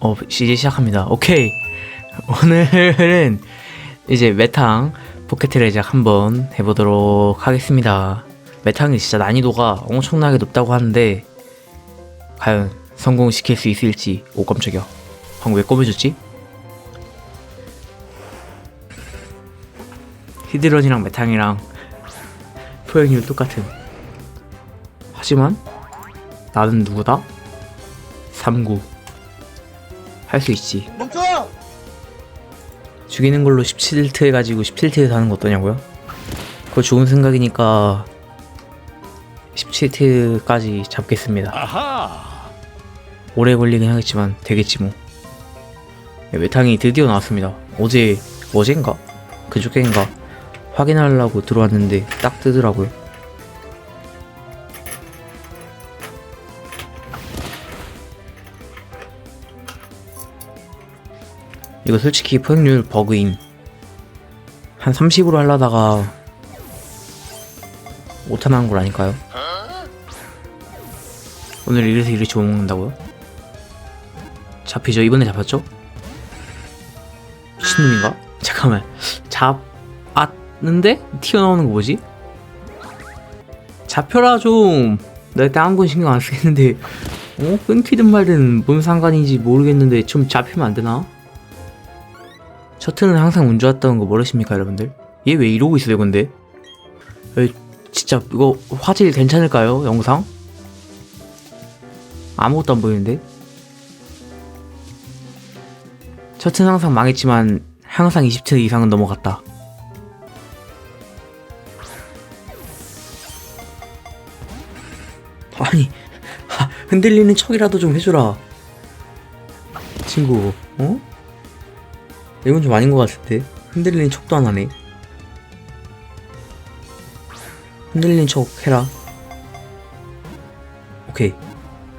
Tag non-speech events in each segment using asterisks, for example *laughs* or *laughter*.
어, 이제 시작합니다. 오케이. 오늘은 이제 메탕 포켓트레작 한번 해보도록 하겠습니다. 메탕이 진짜 난이도가 엄청나게 높다고 하는데 과연 성공시킬 수 있을지 오 깜짝이야. 방금 왜 꺼매졌지? 히드런이랑 메탕이랑 포획률 똑같은. 하지만 나는 누구다? 3구 할 수 있지 멈춰! 죽이는 걸로 17트 해가지고 17트 사는 거 어떠냐고요? 그거 좋은 생각이니까 17트까지 잡겠습니다 아하! 오래 걸리긴 하겠지만 되겠지 뭐 네, 외탕이 드디어 나왔습니다 어제 어젠가? 그저께인가 확인하려고 들어왔는데 딱 뜨더라고요 이거 솔직히 포획률 버그임 한 30으로 하려다가 오타난 걸 아닐까요? 오늘 이래서 못 먹는다고요? 잡히죠? 이번에 잡혔죠? 미친놈인가? 잠깐만 잡았는데? 튀어나오는 거 뭐지? 잡혀라 좀! 나 일단 한건 신경 안 쓰겠는데 어? 끊기든 말든 뭔 상관인지 모르겠는데 좀 잡히면 안 되나? 셔틀은 항상 운 좋았다는 거 모르십니까 여러분들? 얘 왜 이러고 있어요 근데? 에이, 진짜 이거 화질 괜찮을까요 영상? 아무것도 안 보이는데? 셔틀은 항상 망했지만 항상 20트 이상은 넘어갔다 아니 하, 흔들리는 척이라도 좀 해줘라 친구 어? 이건 좀 아닌 것 같은데 흔들리는 척도 안 하네 흔들리는 척 해라 오케이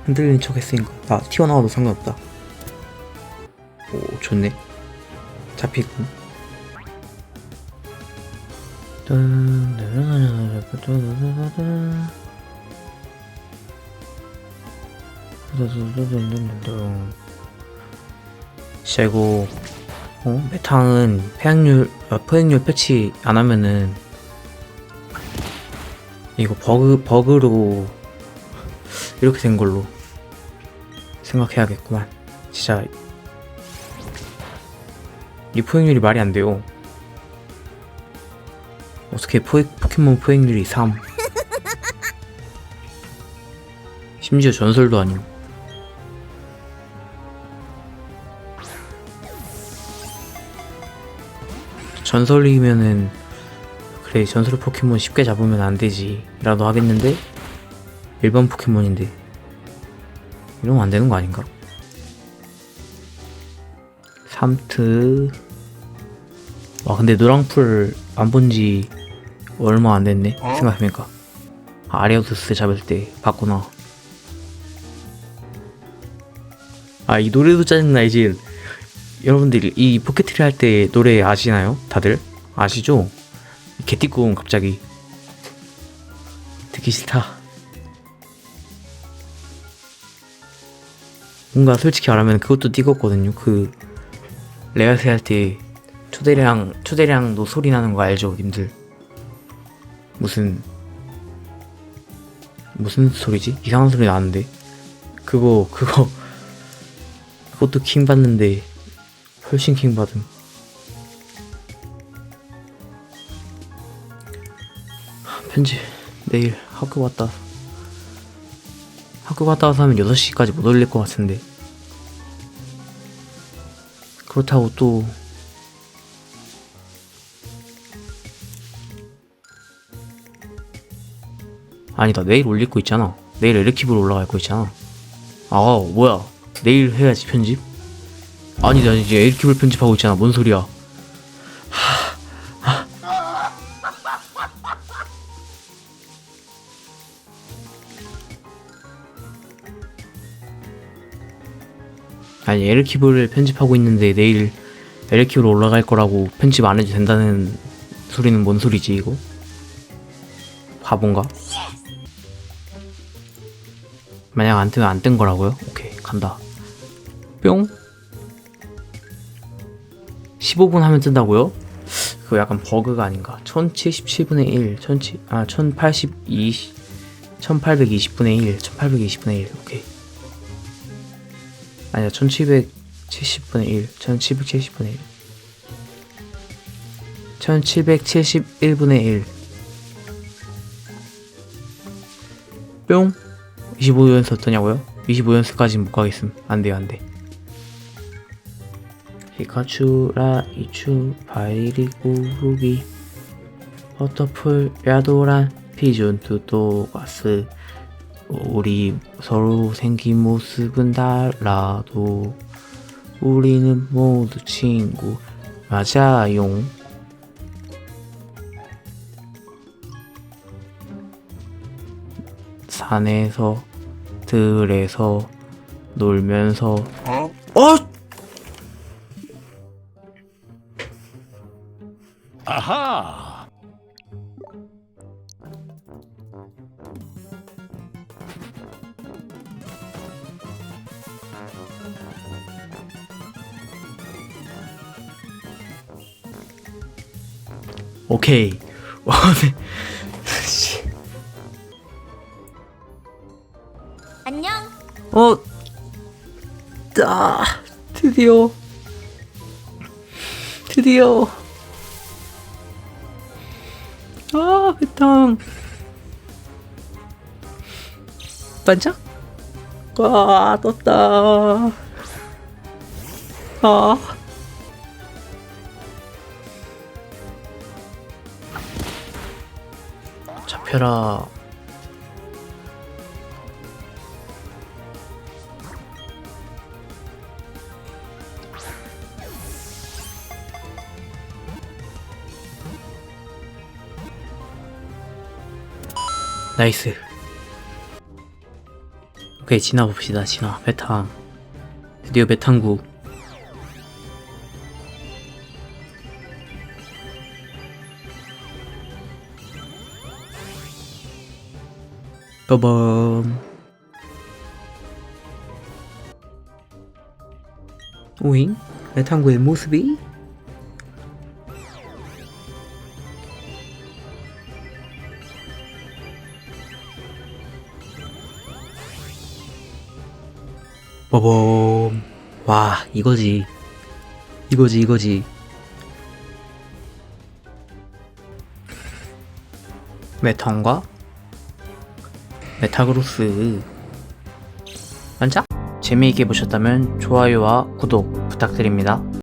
흔들리는 척 했으니까 나 튀어나와도 상관없다 오 좋네 잡히군 이거 어? 메탕은 폐악률, 어, 포획률 패치 안 하면은 이거 버그, 버그로 이렇게 된 걸로 생각해야겠구만. 진짜 이 포획률이 말이 안 돼요. 어떻게 포획, 포켓몬 포획률이 3 *laughs* 심지어 전설도 아니고 전설이면은 그래 전설 포켓몬 쉽게 잡으면 안 되지. 라도 하겠는데? 일반 포켓몬인데. 이러면 안 되는 거 아닌가? 3트. 와 근데 노랑풀 안 본 지 얼마 안 됐네 생각해보니까. 아, 아리아도스 잡을 때 봤구나. 아 이 노래도 짜증나 이제 여러분들 이 포켓트리 할 때 노래 아시나요? 다들 아시죠? 개띠꿈 갑자기 듣기 싫다. 뭔가 솔직히 말하면 그것도 띠었거든요. 그 레아세 할 때 초대량 초대량도 소리 나는 거 알죠, 님들? 무슨 무슨 소리지? 이상한 소리 나는데 그거 그거 그것도 킹 받는데 훨씬 킹 받음. 하, 편집 내일 학교 갔다 학교 갔다 와서 하면 6시까지 못 올릴 것 같은데. 그렇다고 또 아니다 내일 올릴 거 있잖아. 내일 에르키브로 올라갈 거 있잖아. 아 뭐야. 내일 해야지 편집 아니 나 이제 에르키블 편집하고 있잖아 뭔 소리야 아니 에르키블을 편집하고 있는데 내일 에르키블 올라갈 거라고 편집 안 해도 된다는 소리는 뭔 소리지 이거? 바본가? 만약 안 뜨면 안 뜬 거라고요? 오케이 간다 뿅 15분 하면 뜬다고요? 그거 약간 버그가 아닌가? 1077분의 1 1000, 아 1082 1820분의 1 1820분의 1 오케이. 아니야 1770분의 1 1770분의 1 1771분의 1 뿅. 25연수 어떠냐고요? 25연수까지는 못 가겠음. 안돼요 안돼 피카츄 라이츄 바이리구 루비 버터풀 야도란 피존 투토가스. 우리 서로 생긴 모습은 달라도 우리는 모두 친구. 맞아요 산에서 들에서 놀면서. 어? 아하! 오케이 와, 네. 씨. 안녕. 어, 아, 드디어, 드디어, 아, 배탕, 반짝, 와, 떴다, 아, 잡혀라. 나이스. 오케이, 지나 봅시다, 지나. 배탕. 드디어 배탕구. 빠밤. 오잉? 배탕구의 모습이? 빠밤. 와, 이거지. 이거지, 이거지. 메탄과 메타그로스. 반짝? 재미있게 보셨다면 좋아요와 구독 부탁드립니다.